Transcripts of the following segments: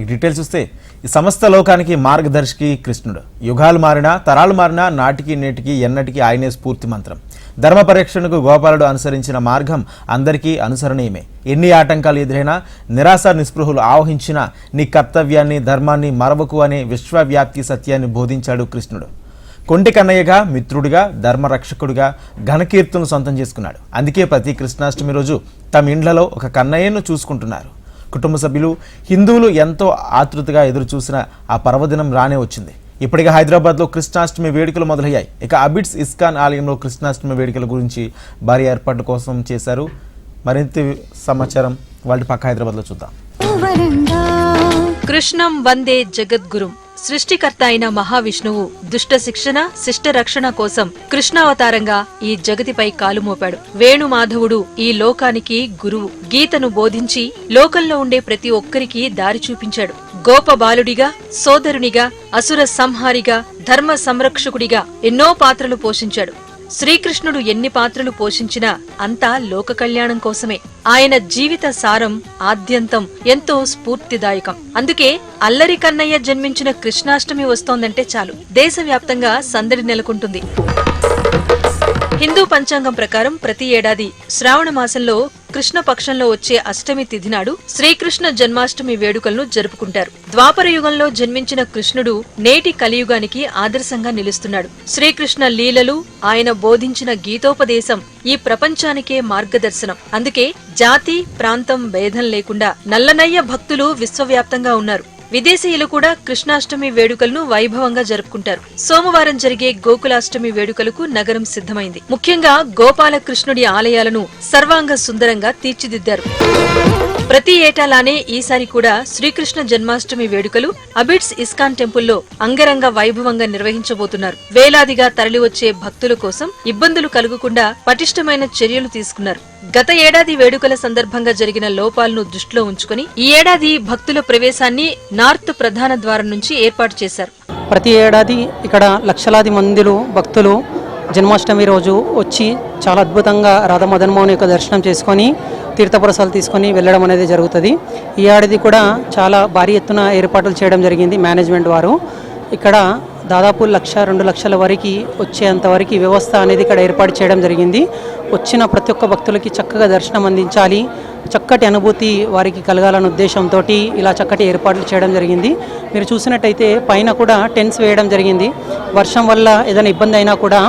ఈ డీటెయిల్స్ చూస్తే ఈ సమస్త లోకానికి మార్గదర్శికి కృష్ణుడు. యుగాలు మారినా తరాలు మారినా నాటికి నేటికి ఎన్నటికి ఆయనే స్ఫూర్తి మంత్రం. ధర్మ పరిరక్షణకు గోపాలుడు అనుసరించిన మార్గం అందరికీ అనుసరణీయమే. ఎన్ని ఆటంకాలు ఎదురైనా నిరాశ నిస్పృహులు ఆవహించిన నీ కర్తవ్యాన్ని ధర్మాన్ని మరవకు అనే విశ్వవ్యాప్తి సత్యాన్ని బోధించాడు కృష్ణుడు. కొంటి కన్నయ్యగా మిత్రుడిగా ధర్మరక్షకుడిగా ఘనకీర్తును సొంతం చేసుకున్నాడు. అందుకే ప్రతి కృష్ణాష్టమి రోజు తమ ఇండ్లలో ఒక కన్నయ్యను చూసుకుంటున్నారు. కుటుంబ సభ్యులు హిందువులు ఎంతో ఆతృతగా ఎదురు చూసిన ఆ పర్వదినం రానే వచ్చింది. ఇప్పటికే హైదరాబాద్లో కృష్ణాష్టమి వేడుకలు మొదలయ్యాయి. ఇక అబిడ్స్ ఇస్కాన్ ఆలయంలో కృష్ణాష్టమి వేడుకల గురించి భారీ ఏర్పాట్ల కోసం చేశారు. మరింత సమాచారం వాళ్ళ పక్క హైదరాబాద్లో చూద్దాం. కృష్ణం వందే జగద్గురుం. సృష్టికర్త అయిన మహావిష్ణువు దుష్ట శిక్షణ శిష్ట రక్షణ కోసం కృష్ణావతారంగా ఈ జగతిపై కాలుమోపాడు వేణుమాధవుడు ఈ లోకానికి గురువు. గీతను బోధించి లోకంలో ఉండే ప్రతి ఒక్కరికి దారి చూపించాడు. గోపబాలుడిగా సోదరునిగా అసుర సంహారిగా ధర్మ సంరక్షకుడిగా ఎన్నో పాత్రలు పోషించాడు. శ్రీకృష్ణుడు ఎన్ని పాత్రలు పోషించినా అంతా లోక కళ్యాణం కోసమే. ఆయన జీవిత సారం ఆద్యంతం ఎంతో స్ఫూర్తిదాయకం. అందుకే అల్లరి కన్నయ్య జన్మించిన కృష్ణాష్టమి వస్తోందంటే చాలు. దేశవ్యాప్తంగా సందడి నెలకొంటుంది. హిందూ పంచాంగం ప్రకారం ప్రతి ఏడాది శ్రావణ మాసంలో కృష్ణపక్షంలో వచ్చే అష్టమి తిథి నాడు శ్రీకృష్ణ జన్మాష్టమి వేడుకలను జరుపుకుంటారు. ద్వాపర యుగంలో జన్మించిన కృష్ణుడు నేటి కలియుగానికి ఆదర్శంగా నిలుస్తున్నాడు. శ్రీకృష్ణ లీలలు ఆయన బోధించిన గీతోపదేశం ఈ ప్రపంచానికే మార్గదర్శనం. అందుకే జాతి ప్రాంతం భేదం లేకుండా నల్లనయ్య భక్తులు విశ్వవ్యాప్తంగా ఉన్నారు. విదేశీయులు కూడా కృష్ణాష్టమి వేడుకలను వైభవంగా జరుపుకుంటారు. సోమవారం జరిగే గోకులాష్టమి వేడుకలకు నగరం సిద్ధమైంది. ముఖ్యంగా గోపాలకృష్ణుడి ఆలయాలను సర్వాంగ సుందరంగా తీర్చిదిద్దారు. ప్రతి ఏటాలానే ఈసారి కూడా శ్రీకృష్ణ జన్మాష్టమి వేడుకలు అబిడ్స్ ఇస్కాన్ టెంపుల్లో అంగరంగ వైభవంగా నిర్వహించబోతున్నారు. వేలాదిగా తరలివచ్చే భక్తుల కోసం ఇబ్బందులు కలుగకుండా పటిష్టమైన చర్యలు తీసుకున్నారు. గత ఏడాది వేడుకల సందర్భంగా జరిగిన లోపాలను దృష్టిలో ఉంచుకుని ఈ ఏడాది భక్తుల ప్రవేశాన్ని నార్త్ ప్రధాన ద్వారం నుంచి ఏర్పాటు చేశారు. ప్రతి ఏడాది ఇక్కడ లక్షలాది మందిలు భక్తులు జన్మాష్టమి రోజు వచ్చి చాలా అద్భుతంగా రాధా మదన్మోహన్ యొక్క దర్శనం చేసుకొని తీర్థపురసాలు తీసుకొని వెళ్ళడం అనేది జరుగుతుంది. ఈ ఏడాది కూడా చాలా భారీ ఎత్తున ఏర్పాట్లు చేయడం జరిగింది మేనేజ్మెంట్ వారు. ఇక్కడ దాదాపు లక్ష రెండు లక్షల వరకు వచ్చేంత వరకు వ్యవస్థ అనేది ఇక్కడ ఏర్పాటు చేయడం జరిగింది. వచ్చిన ప్రతి ఒక్క భక్తులకి చక్కగా దర్శనం అందించాలి. చక్కటి అనుభూతి వారికి కలగాలన్న ఉద్దేశంతో ఇలా చక్కటి ఏర్పాట్లు చేయడం జరిగింది. మీరు చూసినట్టయితే పైన కూడా టెన్స్ వేయడం జరిగింది. వర్షం వల్ల ఏదైనా ఇబ్బంది అయినా కూడా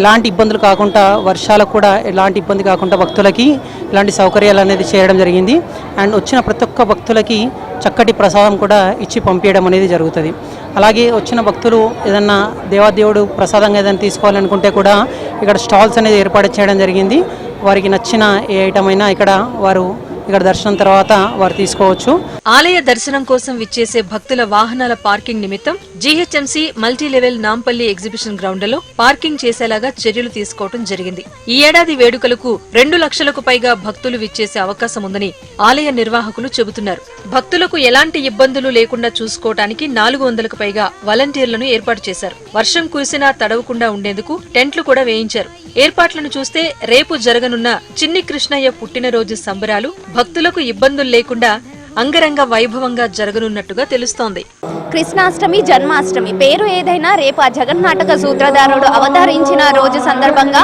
ఎలాంటి ఇబ్బందులు కాకుండా వర్షాలకు కూడా ఎలాంటి ఇబ్బంది కాకుండా భక్తులకి ఇలాంటి సౌకర్యాలు అనేది చేయడం జరిగింది. అండ్ వచ్చిన ప్రతి ఒక్క భక్తులకి చక్కటి ప్రసాదం కూడా ఇచ్చి పంపించడం అనేది జరుగుతుంది. అలాగే వచ్చిన భక్తులు ఏదన్నా దేవాదేవుడు ప్రసాదంగా ఏదైనా తీసుకోవాలనుకుంటే కూడా ఇక్కడ స్టాల్స్ అనేది ఏర్పాటు చేయడం జరిగింది. వారికి నచ్చిన ఏ ఐటమ్ అయినా ఇక్కడ వారు ఇక్కడ దర్శనం తర్వాత వారు తీసుకోవచ్చు. ఆలయ దర్శనం కోసం విచ్చేసే భక్తుల వాహనాల పార్కింగ్ నిమిత్తం GHMC multi level Nampally exhibition గ్రౌండ్లో పార్కింగ్ చేసేలాగా చర్యలు తీసుకోవడం జరిగింది. ఈ ఏడాది వేడుకలకు రెండు లక్షలకు పైగా భక్తులు విచ్చేసే అవకాశం ఉందని ఆలయ నిర్వాహకులు చెబుతున్నారు. భక్తులకు ఎలాంటి ఇబ్బందులు లేకుండా చూసుకోవటానికి నాలుగు వందలకు పైగా వాలంటీర్లను ఏర్పాటు చేశారు. వర్షం కురిసినా తడవకుండా ఉండేందుకు టెంట్లు కూడా వేయించారు. ఏర్పాట్లను చూస్తే రేపు జరగనున్న చిన్ని కృష్ణయ్య పుట్టినరోజు సంబరాలు భక్తులకు ఇబ్బందులు లేకుండా అంగరంగ వైభవంగా జరగనున్నట్టుగా తెలుస్తోంది. కృష్ణాష్టమి జన్మాష్టమి. పేరు ఏదైనా రేపు ఆ జగన్నాటక సూత్రధారుడు అవతరించిన రోజు సందర్భంగా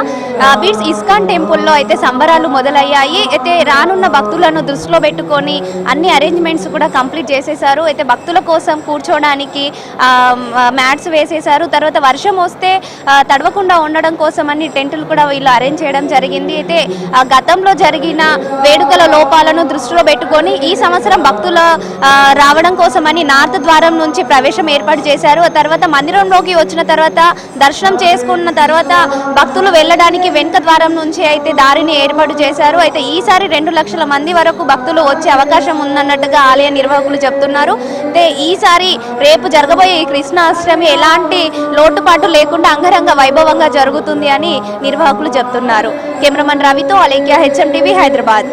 బీడ్స్ ఇస్కాన్ టెంపుల్లో అయితే సంబరాలు మొదలయ్యాయి. అయితే రానున్న భక్తులను దృష్టిలో పెట్టుకొని అన్ని అరేంజ్మెంట్స్ కూడా కంప్లీట్ చేసేశారు. అయితే భక్తుల కోసం కూర్చోవడానికి మ్యాట్స్ వేసేశారు. తర్వాత వర్షం వస్తే తడవకుండా ఉండడం కోసం అన్ని టెంటులు కూడా వీళ్ళు అరేంజ్ చేయడం జరిగింది. అయితే గతంలో జరిగిన వేడుకల లోపాలను దృష్టిలో పెట్టుకొని ఈ సంవత్సరం భక్తుల రావడం కోసమని నార్త్ ద్వారం నుంచి నుంచి ప్రవేశం ఏర్పాటు చేశారు. ఆ తర్వాత మందిరంలోకి వచ్చిన తర్వాత దర్శనం చేసుకున్న తర్వాత భక్తులు వెళ్ళడానికి వెనుక ద్వారం నుంచి అయితే దారిని ఏర్పాటు చేశారు. అయితే ఈసారి రెండు లక్షల మంది వరకు భక్తులు వచ్చే అవకాశం ఉందన్నట్టుగా ఆలయ నిర్వాహకులు చెప్తున్నారు. అయితే ఈసారి రేపు జరగబోయే ఈ కృష్ణాష్టమి ఎలాంటి లోటుపాటు లేకుండా అంగరంగ వైభవంగా జరుగుతుంది అని నిర్వాహకులు చెప్తున్నారు. కెమెరామన్ రవితో అలేఖ్య హెచ్ఎం టీవీ హైదరాబాద్.